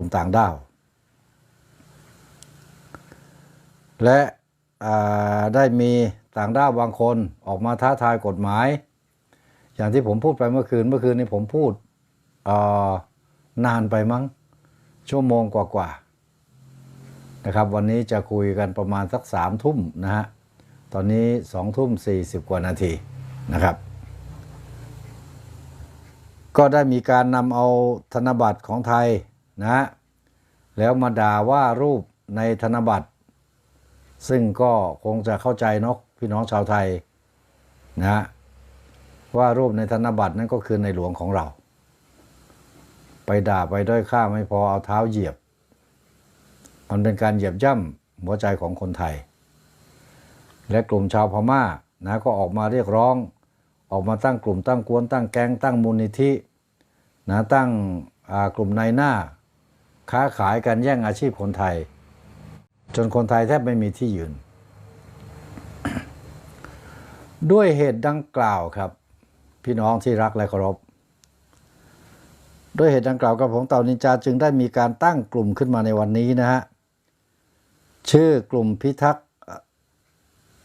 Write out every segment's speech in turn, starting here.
ลุ่มต่างด้าว และได้มีต่างด้าวบางคนออกมาท้าทายกฎหมาย อย่างที่ผมพูดไปเมื่อคืนเมื่อคืนนี้ผมพูดนานไปมั้ง ชั่วโมงกว่าๆนะครับ วันนี้จะคุยกันประมาณสักสามทุ่มนะฮะ ตอนนี้สองทุ่มสี่สิบกว่านาทีนะครับ ก็ได้มีการนำเอาธนบัตรของไทย นะ แล้วมาด่าว่ารูปในธนบัตร ซึ่งก็คงจะเข้าใจเนกพี่น้องชาวไทยนะว่ารูปในธนบัตรนั้นก็คือในหลวงของเรา ไปด่าไปด้อยค่าไม่พอเอาเท้าเหยียบ มันเป็นการเหยียบย่ำหัวใจของคนไทย และกลุ่มชาวพม่านะก็ออกมาเรียกร้อง ออกมาตั้งกลุ่มตั้งกวนตั้งแก๊งตั้งมูลนิธินะตั้งกลุ่มนายหน้า ค้าขายกันแย่งอาชีพคนไทย จนคนไทยแทบไม่มีที่ยืน ด้วยเหตุดังกล่าวครับ พี่น้องที่รักและเคารพด้วยเหตุดังกล่าวกับผมเต่านินจาจึงได้มีการตั้งกลุ่มขึ้นมาในวันนี้นะฮะชื่อกลุ่มพิทักษ์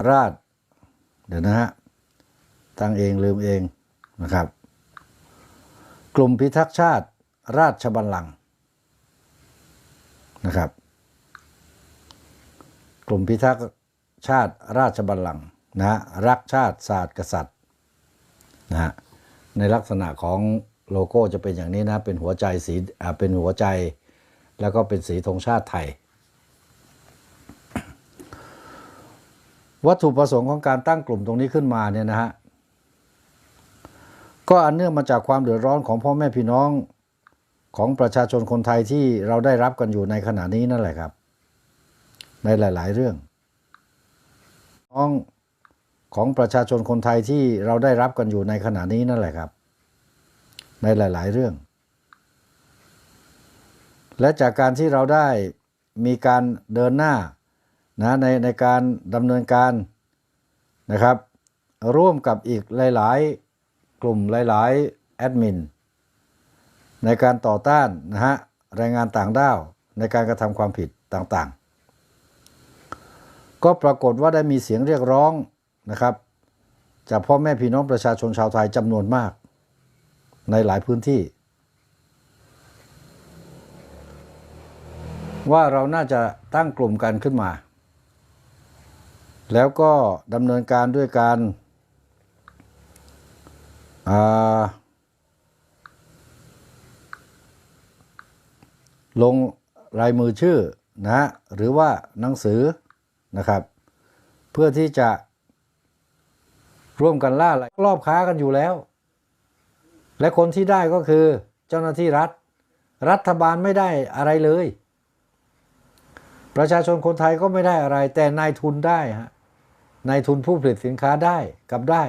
ราช เดี๋ยวนะฮะตั้งเองลืมเองนะครับ กลุ่มพิทักษ์ชาติราชบัลลังก์ นะครับ กลุ่มพิทักษ์ชาติราชบัลลังก์นะรักชาติศาสตร์กษัตริย์นะฮะในลักษณะของโลโก้จะเป็นอย่างนี้นะ เป็นหัวใจสีอ่าเป็นหัวใจ แล้วก็เป็นสีธงชาติไทย วัตถุประสงค์ของการตั้งกลุ่มตรงนี้ขึ้นมาเนี่ยนะฮะก็อันเนื่องมาจากความเดือดร้อนของพ่อแม่พี่น้อง ของประชาชนคนไทยที่เราได้รับกันอยู่ในขณะนี้นั่นแหละครับ ในหลาย ๆ เรื่องของของประชาชนคนไทยที่เราได้รับกันอยู่ในขณะนี้นั่นแหละครับ ในหลาย ๆ เรื่อง และจากการที่เราได้มีการเดินหน้านะในในการดำเนินการนะครับ ร่วมกับอีกหลาย ๆ กลุ่มหลาย ๆ แอดมิน ในการต่อต้านนะฮะแรงงานต่างด้าวในการกระทำความผิดต่างๆ ก็ปรากฏว่าได้มีเสียงเรียกร้องนะครับ จากพ่อแม่พี่น้องประชาชนชาวไทยจำนวนมาก ในหลายพื้นที่ ว่าเราน่าจะตั้งกลุ่มกันขึ้นมา แล้วก็ดำเนินการด้วยการอ่า ลงลายมือชื่อนะหรือว่าหนังสือนะครับ เพื่อที่จะร่วมกันล่าลักลอบค้ากันอยู่แล้ว และคนที่ได้ก็คือเจ้าหน้าที่รัฐ รัฐบาลไม่ได้อะไรเลย ประชาชนคนไทยก็ไม่ได้อะไร แต่นายทุนได้ฮะนายทุนผู้ผลิตสินค้าได้กับได้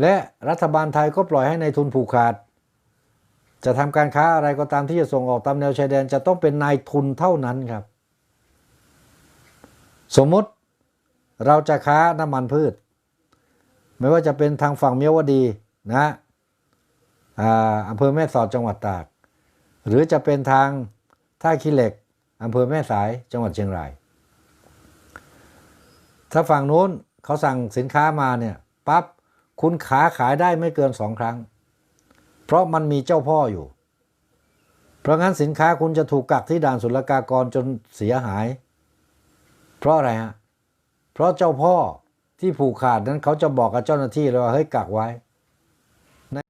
และรัฐบาลไทยก็ปล่อยให้ในายทุนผูกขาด จะทำการค้าอะไรก็ตามที่จะส่งออกตามแนวชายแดน จะต้องเป็นนายทุนเท่านั้นครับ สมมติเราจะค้าน้ำมันพืช ไม่ว่าจะเป็นทางฝั่งเมียวดีนะอำเภอแม่สอดจังหวัดตาก หรือจะเป็นทางท่าขี้เหล็กอำเภอแม่สายจังหวัดเชียงราย ถ้าฝั่งนู้นเขาสั่งสินค้ามาเนี่ยปั๊บคุณขาขายได้ไม่เกินสองครั้ง เพราะมันมีเจ้าพ่ออยู่ เพราะงั้นสินค้าคุณจะถูกกักที่ด่านศุลกากรจนเสียหาย เพราะอะไรฮะ เพราะเจ้าพ่อที่ผูกขาดนั้นเขาจะบอกกับเจ้าหน้าที่เลยว่าเฮ้ยกักไว้นะ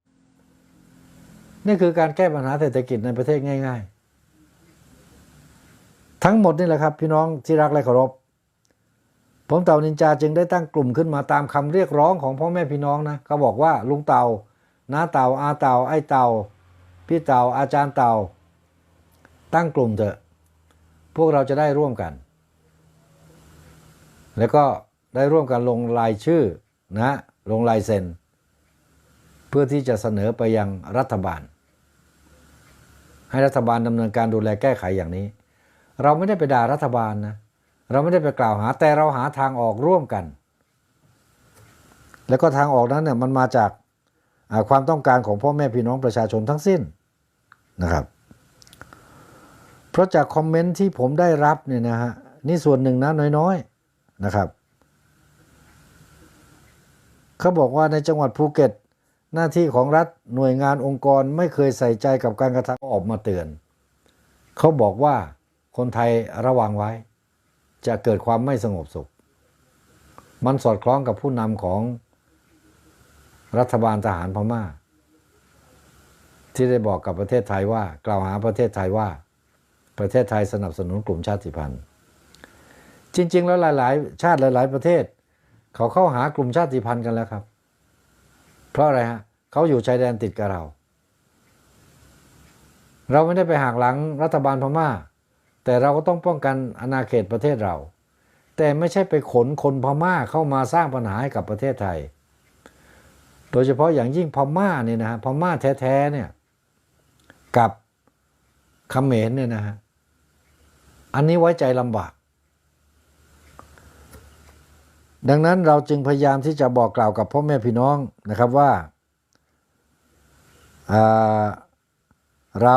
นี่คือการแก้ปัญหาเศรษฐกิจในประเทศง่าย ๆ ทั้งหมดนี่แหละครับ พี่น้องที่รักและเคารพผมเต่านินจาจึงได้ตั้งกลุ่มขึ้นมาตามคำเรียกร้องของพ่อแม่พี่น้องนะเขาบอกว่าลุงเต่า น้าเต่าอาเต่าไอเต่า พี่เต่าอาจารย์เต่า ตั้งกลุ่มเถอะ พวกเราจะได้ร่วมกัน แล้วก็ได้ร่วมกันลงรายชื่อนะลงลายเซ็น เพื่อที่จะเสนอไปยังรัฐบาล ให้รัฐบาลดำเนินการดูแลแก้ไขอย่างนี้ เราไม่ได้ไปด่ารัฐบาลนะเราไม่ได้ไปกล่าวหาแต่เราหาทางออกร่วมกัน แล้วก็ทางออกนั้นเนี่ยมันมาจาก ความต้องการของพ่อแม่พี่น้องประชาชนทั้งสิ้นนะครับ เพราะจากคอมเมนต์ที่ผมได้รับเนี่ยนะฮะนี่ส่วนหนึ่งนะน้อยๆนะครับเขาบอกว่าในจังหวัดภูเก็ต หน้าที่ของรัฐหน่วยงานองค์กรไม่เคยใส่ใจกับการกระทำออกมาเตือน เขาบอกว่าคนไทยระวังไว้ จะเกิดความไม่สงบสุข มันสอดคล้องกับผู้นำของ รัฐบาลทหารพม่า ที่ได้บอกกับประเทศไทยว่า กล่าวหาประเทศไทยว่า ประเทศไทยสนับสนุนกลุ่มชาติพันธุ์ จริง ๆ แล้วหลาย ๆ ชาติหลาย ๆ ประเทศ เขาเข้าหากลุ่มชาติพันธุ์กันแล้วครับ เพราะอะไรฮะเขาอยู่ชายแดนติดกับเรา เราไม่ได้ไปหักหลังรัฐบาลพม่า แต่เราก็ต้องป้องกันอาณาเขตประเทศเรา แต่ไม่ใช่ไปขนคนพม่าเข้ามาสร้างปัญหาให้กับประเทศไทย โดยเฉพาะอย่างยิ่งพม่าเนี่ยนะฮะพม่าแท้ๆเนี่ยกับเขมรเนี่ยนะฮะอันนี้ไว้ใจลำบาก ดังนั้นเราจึงพยายามที่จะบอกกล่าวกับพ่อแม่พี่น้องนะครับว่าอ่าเรา